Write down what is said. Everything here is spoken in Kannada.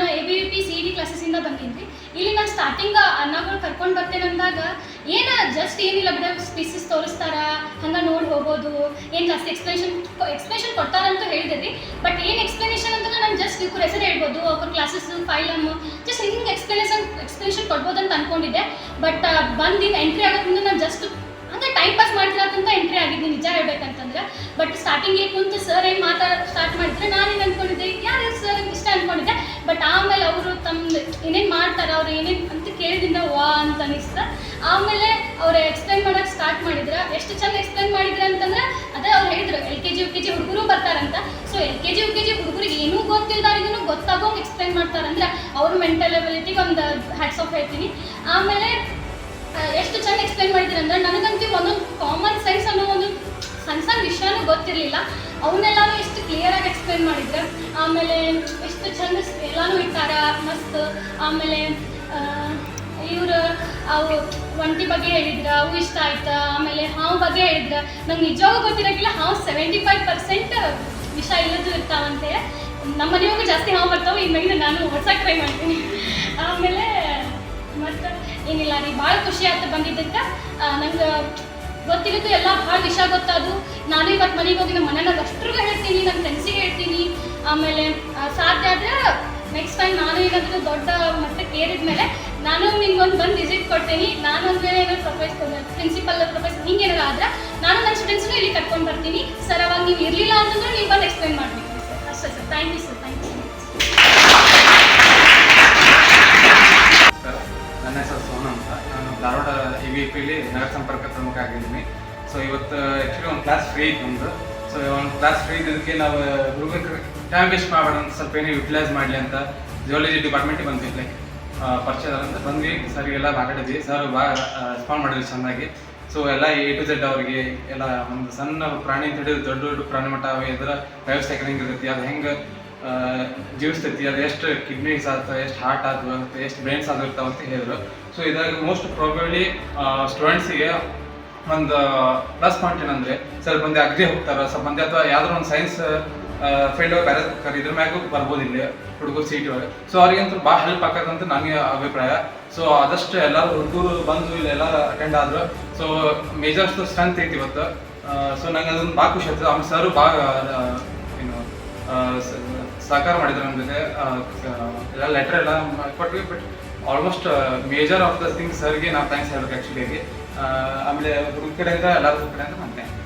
ನಾನು A B P C D ಕ್ಲಾಸಸ್ಸಿಂದ ಬಂದಿದ್ವಿ ಇಲ್ಲಿ ನಾನು ಸ್ಟಾರ್ಟಿಂಗ್ ಅನ್ನಗಳು ಕರ್ಕೊಂಡು ಬರ್ತೇನೆ ಅಂದಾಗ ಏನು ಜಸ್ಟ್ ಏನಿಲ್ಲ ಬಿಡ ಸ್ಪೀಸಸ್ ತೋರಿಸ್ತಾರ, ಹಂಗೆ ನೋಡಿ ಹೋಗೋದು, ಏನು ಜಾಸ್ತಿ ಎಕ್ಸ್ಪ್ಲೇಷನ್ ಎಕ್ಸ್ಪ್ಲನೇಷನ್ ಕೊಡ್ತಾರಂತ ಹೇಳಿದ್ರಿ. ಬಟ್ ಏನು ಎಕ್ಸ್ಪ್ಲನೇಷನ್ ಅಂತ ನಾನು ಜಸ್ಟ್ ಇವ್ರ ಹೆಸರು ಹೇಳ್ಬೋದು ಅವ್ರ ಕ್ಲಾಸಸ್ ಫೈಲಮ್ ಜಸ್ಟ್ ಹಿಂಗೆ ಎಕ್ಸ್ಪ್ಲನೇಷನ್ ಎಕ್ಸ್ಪ್ಲೇಷನ್ ಕೊಡ್ಬೋದು ಅಂತ ಅನ್ಕೊಂಡಿದ್ದೆ ಬಟ್ ಬಂದು ಎಂಟ್ರಿ ಆಗೋದ್ರಿಂದ ನಾನು ಜಸ್ಟ್ ಅಂದ್ರೆ ಟೈಮ್ ಪಾಸ್ ಮಾಡ್ತಿರೋದಂತ ಎಂಟ್ರಿ ಆಗಿದ್ದೀನಿ ನಿಜ ಹೇಳ್ಬೇಕಂತಂದ್ರೆ. ಬಟ್ ಸ್ಟಾರ್ಟಿಂಗಿಗೆ ಕುಂತು ಸರ್ ಏನು ಮಾತಾಡ ಸ್ಟಾರ್ಟ್ ಮಾಡಿದ್ರೆ ನಾನು ಏನು ಅನ್ಕೊಂಡಿದ್ದೆ? ಬಟ್ ಆಮೇಲೆ ಅವರು ತಮ್ಮ ಏನೇನು ಮಾಡ್ತಾರೆ, ಅವ್ರು ಏನೇನು ಅಂತ ಕೇಳಿದಿಂದ ವಾ ಅಂತ ಅನಿಸ್ತ, ಆಮೇಲೆ ಅವ್ರು ಎಕ್ಸ್ಪ್ಲೈನ್ ಮಾಡೋಕೆ ಸ್ಟಾರ್ಟ್ ಮಾಡಿದ್ರೆ, ಎಷ್ಟು ಚೆಂದ ಎಕ್ಸ್ಪ್ಲೈನ್ ಮಾಡಿದ್ರು ಅಂತಂದ್ರೆ, ಅದೇ ಅವ್ರು ಹೇಳಿದ್ರು L K G U K G ಹುಡುಗರು ಬರ್ತಾರಂತ. So L K G U K G ಹುಡುಗರಿಗೆ ಏನೂ ಗೊತ್ತಿಲ್ದಾರಿಗೂ ಗೊತ್ತಾಗೋಂಗೆ ಎಕ್ಸ್ಪ್ಲೈನ್ ಮಾಡ್ತಾರಂದ್ರೆ, ಅವ್ರ ಮೆಂಟಲ್ ಎಬಿಲಿಟಿಗೆ ಒಂದು ಹ್ಯಾಟ್ಸ್ ಆಫ್ ಹೇಳ್ತೀನಿ. ಆಮೇಲೆ ಎಷ್ಟು ಚೆಂದ ಎಕ್ಸ್ಪ್ಲೈನ್ ಮಾಡಿದ್ರು ಅಂದ್ರೆ ನನಗಂತೂ ಒಂದೊಂದು ಕಾಮನ್ ಸೈನ್ಸ್ ಅನ್ನೋ ಒಂದು ಸಣ್ಣ ಸಣ್ಣ ವಿಷಯನೂ ಗೊತ್ತಿರಲಿಲ್ಲ. ಅವನ್ನೆಲ್ಲಾನು ಎಷ್ಟು ಕ್ಲಿಯರಾಗಿ ಎಕ್ಸ್ಪ್ಲೈನ್ ಮಾಡಿದ್ರು? ಆಮೇಲೆ ಎಷ್ಟು ಚಂದ ಎಲ್ಲಾನು ಇಟ್ಟಾರ ಮಸ್ತ್? ಆಮೇಲೆ ಇವರು ಅವು ಒಂಟಿ ಬಗ್ಗೆ ಹೇಳಿದ್ರ, ಅವು ಇಷ್ಟ ಆಯ್ತಾ? ಆಮೇಲೆ ಹಾವು ಬಗ್ಗೆ ಹೇಳಿದ್ರ. ನಂಗೆ ನಿಜವಾಗೂ ಗೊತ್ತಿರೋಕ್ಕಿಲ್ಲ ಹಾವು ಸೆವೆಂಟಿ ಫೈವ್ ಪರ್ಸೆಂಟ್ ವಿಷ ಇಲ್ಲದ್ದು ಇರ್ತಾವಂತೆ. ನಮ್ಮ ಮನೆಯಾಗೂ ಜಾಸ್ತಿ ಹಾವು ಬರ್ತಾವೆ ಇನ್ಮೇಲೆ ನಾನು ಹೊಡ್ಸಕ್ಕೆ ಟ್ರೈ ಮಾಡ್ತೀನಿ. ಆಮೇಲೆ ಮತ್ತೆ ಏನಿಲ್ಲ ರೀ ಭಾಳ ಖುಷಿ ಆಯ್ತು ಬಂದಿದ್ದಕ್ಕೆ. ನಂಗೆ ಗೊತ್ತಿರೋದು ಎಲ್ಲ ಭಾಳ ವಿಷ ಗೊತ್ತಾದ್ರು ಇವತ್ತು ಮನೆಗೆ ಹೋಗಿ ನಮ್ಮ ಮನೇಲಿ ಅಷ್ಟ್ರಿಗೂ ಹೇಳ್ತೀನಿ ನನ್ನ ಫ್ರೆಂಡ್ಸಿಗೆ ಹೇಳ್ತೀನಿ. ಆಮೇಲೆ ಸಾಧ್ಯ ಆದರೆ ನೆಕ್ಸ್ಟ್ ಟೈಮ್ ನಾನು ಏನಾದರೂ ದೊಡ್ಡ ಮತ್ತೆ ಏರಿದ ಮೇಲೆ ನಾನು ನಿಮ್ಗೆ ಒಂದು ಬಂದು ವಿಸಿಟ್ ಕೊಡ್ತೀನಿ. ನಾನು ಒಂದ್ಮೇಲೆ ಏನಾದ್ರು ಪ್ರೊಫೈಸ್ ಪ್ರಿನ್ಸಿಪಲ್ ಪ್ರೊಫೈಸ್ ಹಿಂಗೆ ಏನಾದ್ರು ಆದ್ರೆ ನಾನು ನನ್ನ ಸ್ಟೂಡೆಂಟ್ಸ್ನು ಇಲ್ಲಿ ಕರ್ಕೊಂಡು ಬರ್ತೀನಿ. ಸರ್, ಅವಾಗ ನೀವು ಇರಲಿಲ್ಲ ಅಂತಂದ್ರೆ ನೀವು ಬಂದು ಎಕ್ಸ್ಪ್ಲೈನ್ ಸರ್ ಅಷ್ಟೇ sir thank you sir thank you ನನ್ನ ಹೆಸರು ಸೋನಂತ. ನಾನು ಧಾರವಾಡ ಇ ವಿ ಪಿಲಿ ನಗರ ಸಂಪರ್ಕ ಪ್ರಮುಖ ಆಗಿದ್ದೀನಿ. ಸೊ ಇವತ್ತು ಆ್ಯಕ್ಚುಲಿ ಒಂದು ಕ್ಲಾಸ್ ಫ್ರೀ ಇತ್ತು ನಮ್ದು. ಸೊ ಒಂದು ಕ್ಲಾಸ್ ಫ್ರೀ ಇದ್ದಕ್ಕೆ ನಾವು ಹುಡುಗರು ಟೈಮ್ ವೇಸ್ಟ್ ಮಾಡಬೇಡ ಅಂತ ಸ್ವಲ್ಪ ಏನೋ ಯುಟಿಲೈಸ್ ಮಾಡಲಿ ಅಂತ ಜಿಯಾಲಜಿ ಡಿಪಾರ್ಟ್ಮೆಂಟಿಗೆ ಬಂದ್ವಿ. ಲೈಕ್ ಪರಿಚಯ ಅಂತ ಬಂದ್ವಿ. ಸರಿಗೆಲ್ಲ ಮಾತಾಡಿದ್ವಿ. ಸರ್ ಭಾಳ ರೆಸ್ಪಾಂಡ್ ಮಾಡಿದ್ವಿ ಚೆನ್ನಾಗಿ. ಸೊ ಎಲ್ಲ ಎ ಟು ಜೆಡ್ ಅವರಿಗೆ, ಎಲ್ಲ ಒಂದು ಸಣ್ಣ ಪ್ರಾಣಿ ಹಿಡಿದು ದೊಡ್ಡ ದೊಡ್ಡ ಪ್ರಾಣಿ ಮಟ್ಟ ಇದರ ವ್ಯವಸ್ಥೆ ಹೆಂಗೆ ಇರ್ತೈತಿ, ಅದು ಹೆಂಗೆ ಜೀವಿಸ್ತೈತಿ, ಅದು ಎಷ್ಟು ಕಿಡ್ನೀಸ್ ಆಗ್ತವೆ ಎಷ್ಟು ಹಾರ್ಟ್ ಆಗ್ತವೆ ಎಷ್ಟು ಬ್ರೈನ್ಸ್ ಆಗಿರ್ತಾವೆ ಅಂತ ಹೇಳಿದ್ರು. ಸೊ ಇದಾಗ ಮೋಸ್ಟ್ ಪ್ರಾಬಬ್ಲಿ ಸ್ಟೂಡೆಂಟ್ಸಿಗೆ ಒಂದು ಪ್ಲಸ್ ಪಾಯಿಂಟ್ ಏನಂದ್ರೆ ಸರ್ ಮಂದಿ ಅಗ್ರಿ ಹೋಗ್ತಾರ ಸ್ವಲ್ಪ ಮಂದಿ ಅಥವಾ ಯಾವ್ದಾರ ಒಂದು ಸೈನ್ಸ್ ಫೀಲ್ಡ್ ಬೇರೆ ಇದ್ರ ಮ್ಯಾಗೂ ಬರ್ಬೋದು ಇಲ್ಲಿ ಹುಡುಗರು ಸೀಟ್ ಒಳಗೆ. ಸೊ ಅವ್ರಿಗಂತೂ ಭಾಳ ಹೆಲ್ಪ್ ಆಗತ್ತಂತ ನನಗೆ ಅಭಿಪ್ರಾಯ. ಸೊ ಆದಷ್ಟು ಎಲ್ಲರೂ ಹುಡುಗರು ಬಂದು ಇಲ್ಲಿ ಎಲ್ಲ ಅಟೆಂಡ್ ಆದ್ರು ಸೊ ಮೇಜರ್ ಸ್ಟ್ರೆಂತ್ ಐತಿ ಇವತ್ತು. ಸೊ ನಂಗೆ ಅದೊಂದು ಭಾಳ ಖುಷಿ ಆಗ್ತದೆ. ಆಮೇಲೆ ಸರ್ ಭಾಳ ಏನು ಆ, ಸಹಕಾರ ಮಾಡಿದ್ರು ನಮ್ಮ ಜೊತೆ. ಎಲ್ಲ ಲೆಟರ್ ಎಲ್ಲ ಕೊಟ್ವಿ but almost major of the things ಸರ್ಗೆ ನಾವು ಥ್ಯಾಂಕ್ಸ್ ಹೇಳ್ಬೇಕು ಆ್ಯಕ್ಚುಲಿ ಆಮೇಲೆ ಹುಡುಗ ಕಡೆಯಿಂದ ಎಲ್ಲರ ಕಡೆಯಿಂದ ಥ್ಯಾಂಕ್ಸ್